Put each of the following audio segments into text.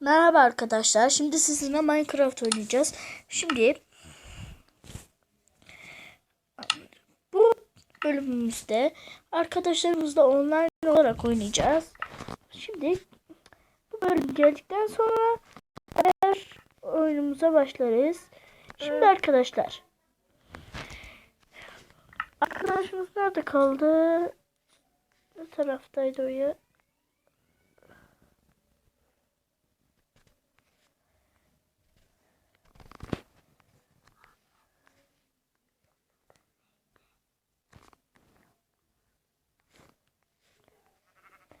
Merhaba arkadaşlar. Şimdi sizinle Minecraft oynayacağız. Şimdi bu bölümümüzde arkadaşlarımızla online olarak oynayacağız. Şimdi bu bölüm geldikten sonra diğer oyunumuza başlarız. Şimdi arkadaşlar arkadaşımız nerede kaldı? Ne taraftaydı o ya?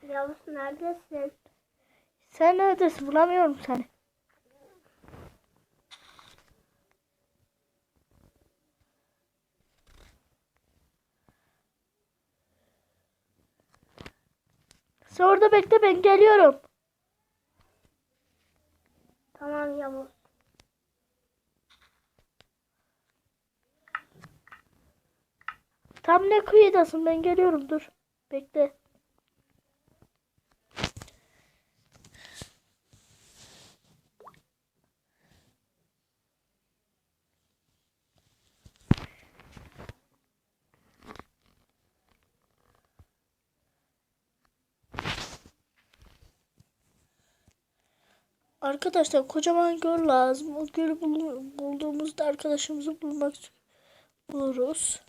Yavuz neredesin? Sen neredesin? Bulamıyorum seni. Sen orada bekle ben geliyorum. Tamam Yavuz. Tam ne kıyıdasın ben geliyorum dur. Bekle. Arkadaşlar kocaman göl lazım. O gölü bul- bulduğumuzda arkadaşımızı bulmak buluruz.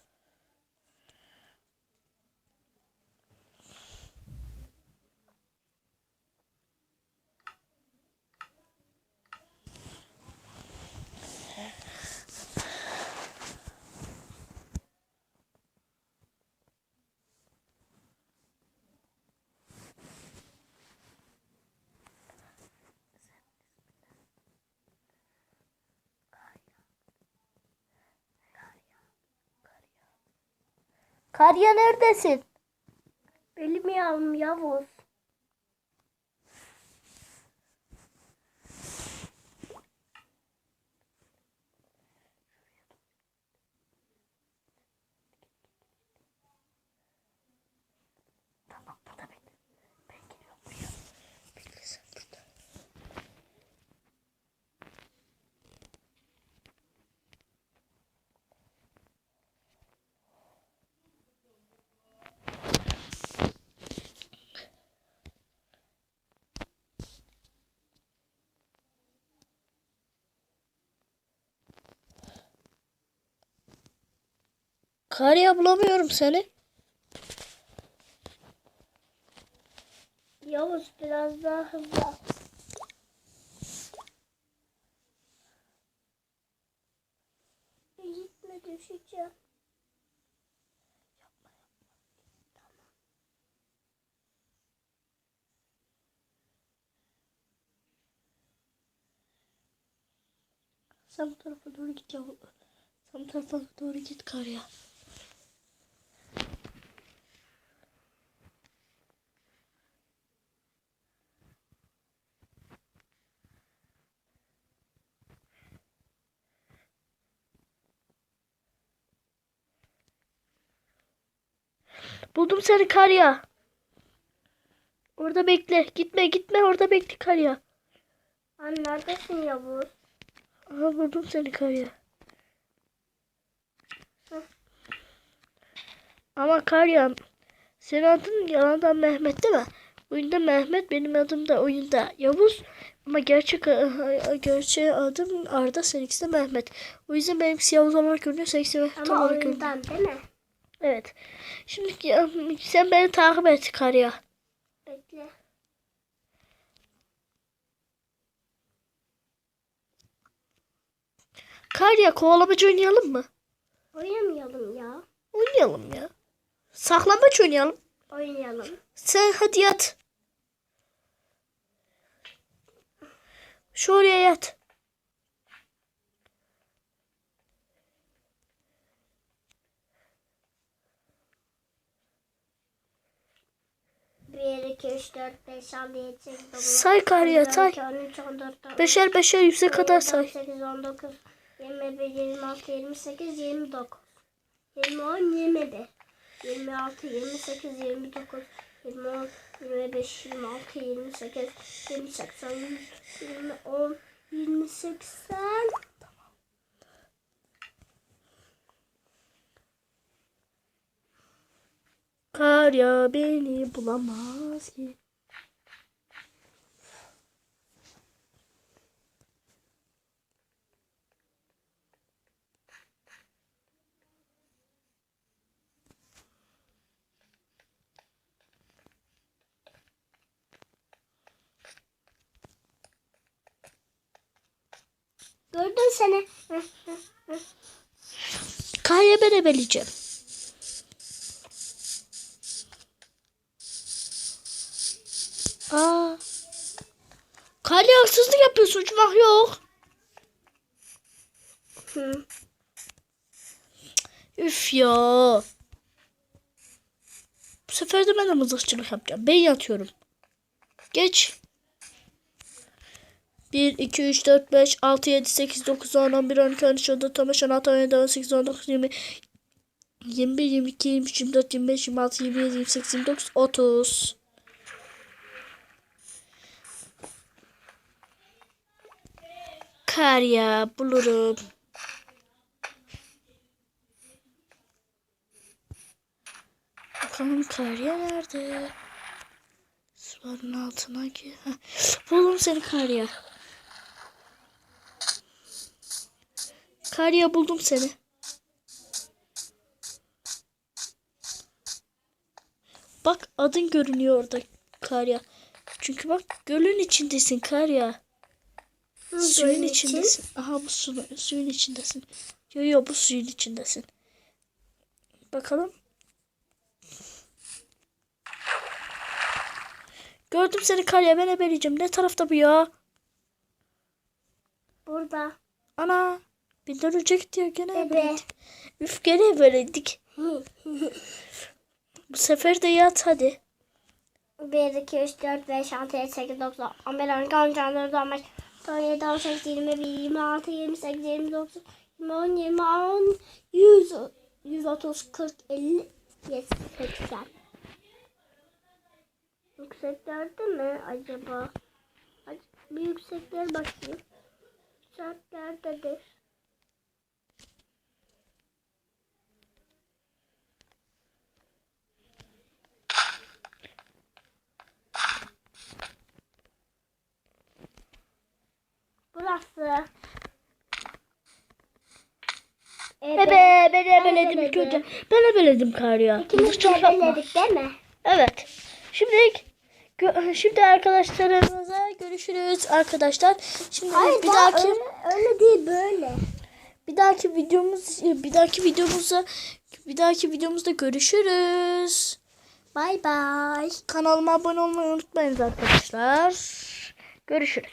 Karya neredesin? Bilmiyorum Yavuz. Karya bulamıyorum seni. Yavuz biraz daha hızlı. Gitme düşeceğim. Sen bu tarafa doğru git yavrum. Sen bu tarafa doğru git Karya. Buldum seni Karya. Orada bekle. Gitme gitme orada bekle Karya. Anne neredesin Yavuz? Aha buldum seni Karya. Hı. Ama Karya senin adın yalandan Mehmet değil mi? Oyunda Mehmet benim adım da oyunda Yavuz. Ama gerçek gerçek adım Arda seninkisi de Mehmet. O yüzden benimkisi Yavuz olarak görünüyor seninkisi Mehmet Ama olarak görünüyor. oyundan değil mi? Evet. Şimdi sen beni takip et Karya. Bekle. Karya kovalamacı oynayalım mı? Oynamayalım ya. Oynayalım ya. Saklambaç oynayalım. Oynayalım. Sen hadi yat. Şu oraya yat. Bir, iki, üç, dört, beş, altı, yedi, sekiz, dokuz. Say Karya say. 13, 14, 15. Beşer beşer yüze kadar say. 18, 19, 21, 26, 28, 29, 20, 10, 21, 26, 28, 29, 20, 25, 26, 28, 20, 80, 100, 20, 10, 20, 80. Kar ya beni bulamaz ki. Gördün seni. Hı, hı, hı. Kar ya ben ebeleyeceğim. Aa. Ya haksızlık yapıyorsun. Uçmak yok. Hı. Üf ya. Bu sefer de ben de mızıkçılık yapacağım. Ben yatıyorum. Geç. 1, 2, 3, 4, 5, 6, 7, 8, 9, 10, 11, 12, 13, 14, 15, 16, 17, 18, 19, 20, 21, 22, 23, 24, 25, 26, 27, 28, 29, 30. Kar ya bulurum. Bakalım Karya nerede? Suların altına. Heh. Buldum seni Karya. Karya buldum seni. Bak adın görünüyor orada Karya. Çünkü bak gölün içindesin Karya. Suyun için. içindesin. Aha bu su, suyun içindesin. Yo yo bu suyun içindesin. Bakalım. Gördüm seni Karya ben ebeleyeceğim. Ne tarafta bu ya? Burada. Ana. Bizden önce gidiyor gene Ebe. ebeledik. Üf gene ebeledik. Bu sefer de yat hadi. 1, 2, 3, 4, 5, 6, 7, 8, 9, 10, 11, 12, 13, 14, 15, 17, 18, 21, 26, 28, 29, 20, 10, 20, 10, 100, 130, 40, 50, 70, 80. Yükseklerde mi acaba? Bir yüksekler bakayım. Yükseklerdedir. Ebe ben ebeledim ilk önce. Ben ebeledim Karya. İkimiz de belirledik değil mi? Evet. Şimdi şimdi arkadaşlarımıza görüşürüz arkadaşlar. Şimdi Hayır bir daha dahaki öyle, öyle değil böyle. bir dahaki videomuz bir dahaki videomuzda bir dahaki videomuzda görüşürüz. Bay bay. Kanalıma abone olmayı unutmayın arkadaşlar. Görüşürüz.